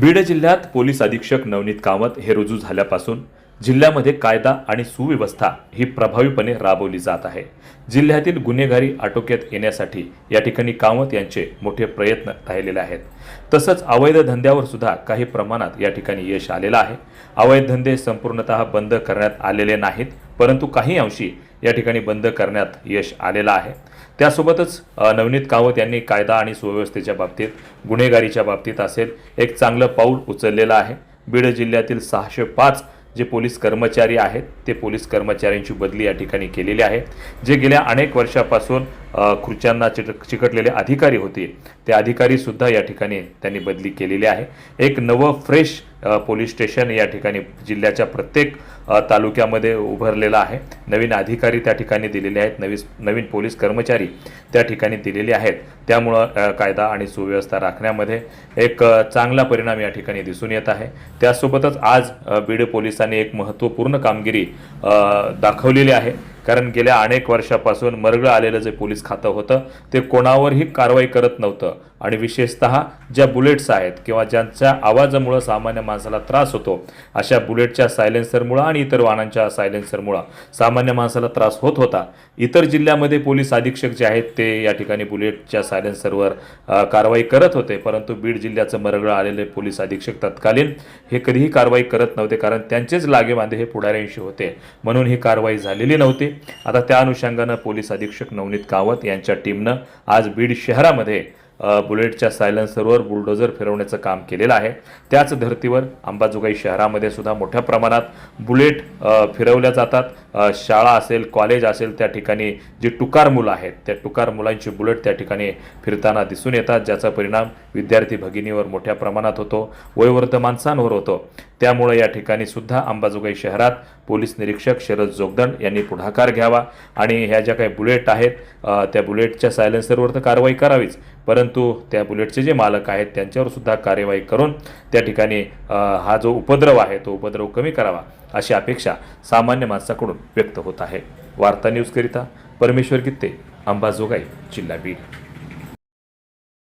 बीड जिल्ह्यात पोलीस अधीक्षक नवनीत कामत हे रुजू झाल्यापासून जिल्ह्यामध्ये कायदा आणि सुव्यवस्था ही प्रभावीपणे राबवली जात आहे. जिल्ह्यातील गुन्हेगारी आटोक्यात येण्यासाठी या ठिकाणी कामत यांचे मोठे प्रयत्न राहिलेले आहेत. तसंच अवैध धंद्यावर सुद्धा काही प्रमाणात या ठिकाणी यश आलेलं आहे. अवैध धंदे संपूर्णतः बंद करण्यात आलेले नाहीत. परंतु काही अंशी या ठिकाणी बंद करण्यात यश आलेलं आहे. त्यासोबतच नवनीत कावत यांनी कायदा आणि सुव्यवस्थेच्या बाबतीत गुन्हेगारीच्या बाबतीत असेल एक चांगलं पाऊल उचललेलं आहे. बीड जिल्ह्यातील सहाशे पाच जे पोलीस कर्मचारी आहेत ते पोलीस कर्मचाऱ्यांची बदली या ठिकाणी केलेली आहे. जे गेल्या अनेक वर्षापासून खुर्च्यांना चिट चिकटलेले अधिकारी होते. ते अधिकारीसुद्धा या ठिकाणी त्यांनी बदली केलेली आहे. एक नवं फ्रेश पोलीस स्टेशन या ठिकाणी जिल्ह्याच्या प्रत्येक तालुक्यामध्ये उभारलेलं आहे. नवीन अधिकारी त्या ठिकाणी दिलेले आहेत. नवीन नवीन पोलीस कर्मचारी त्या ठिकाणी दिलेले आहेत. त्यामुळं कायदा आणि सुव्यवस्था राखण्यामध्ये एक चांगला परिणाम या ठिकाणी दिसून येत आहे. त्यासोबतच आज बीड पोलिसांनी एक महत्त्वपूर्ण कामगिरी दाखवलेली आहे. कारण गेल्या अनेक वर्षापासून मरगळ आलेलं जे पोलीस खातं होतं ते कोणावरही कारवाई करत नव्हतं. आणि विशेषतः ज्या बुलेट्स आहेत किंवा ज्यांच्या आवाजामुळं सामान्य माणसाला त्रास होतो अशा बुलेटच्या सायलेन्सरमुळं आणि इतर वाहनांच्या सायलेन्सरमुळं सामान्य माणसाला त्रास होत होता. इतर जिल्ह्यामध्ये पोलीस अधीक्षक जे आहेत ते या ठिकाणी बुलेटच्या सायलेन्सरवर कारवाई करत होते. परंतु बीड जिल्ह्याचं मरगळ आलेले पोलीस अधीक्षक तत्कालीन हे कधीही कारवाई करत नव्हते कारण त्यांचेच लागेबांधे हे पुढाऱ्यांशी होते. म्हणून ही कारवाई झालेली नव्हती. आता त्या अनुषंगानं पोलीस अधीक्षक नवनीत कावत यांच्या टीमनं आज बीड शहरामध्ये बुलेटच्या सायलेन्सरवर बुलडोझर फिरवण्याचं काम केलेलं आहे. त्याच धर्तीवर अंबाजोगाई शहरामध्ये सुद्धा मोठ्या प्रमाणात बुलेट फिरवल्या जातात. शाळा असेल कॉलेज असेल त्या ठिकाणी जी टुकार मुलं आहेत त्या टुकार मुलांची बुलेट त्या ठिकाणी फिरताना दिसून येतात ज्याचा परिणाम विद्यार्थी भगिनीवर मोठ्या प्रमाणात होतो वयोवृद्ध माणसांवर होतो. त्यामुळे या ठिकाणी सुद्धा अंबाजोगाई शहरात पोलीस निरीक्षक शरद जोगदंड यांनी पुढाकार घ्यावा आणि ह्या ज्या काही बुलेट आहेत त्या बुलेटच्या सायलेन्सरवर तर कारवाई करावीच. परंतु त्या बुलेटचे जे मालक आहेत त्यांच्यावर सुद्धा कार्यवाही करून त्या ठिकाणी हा जो उपद्रव आहे तो उपद्रव कमी करावा अशी अपेक्षा सामान्य माणसाकडून व्यक्त होत आहे. वार्ता न्यूजकरिता परमेश्वर गित्ते अंबाजोगाई जिल्हा बीड.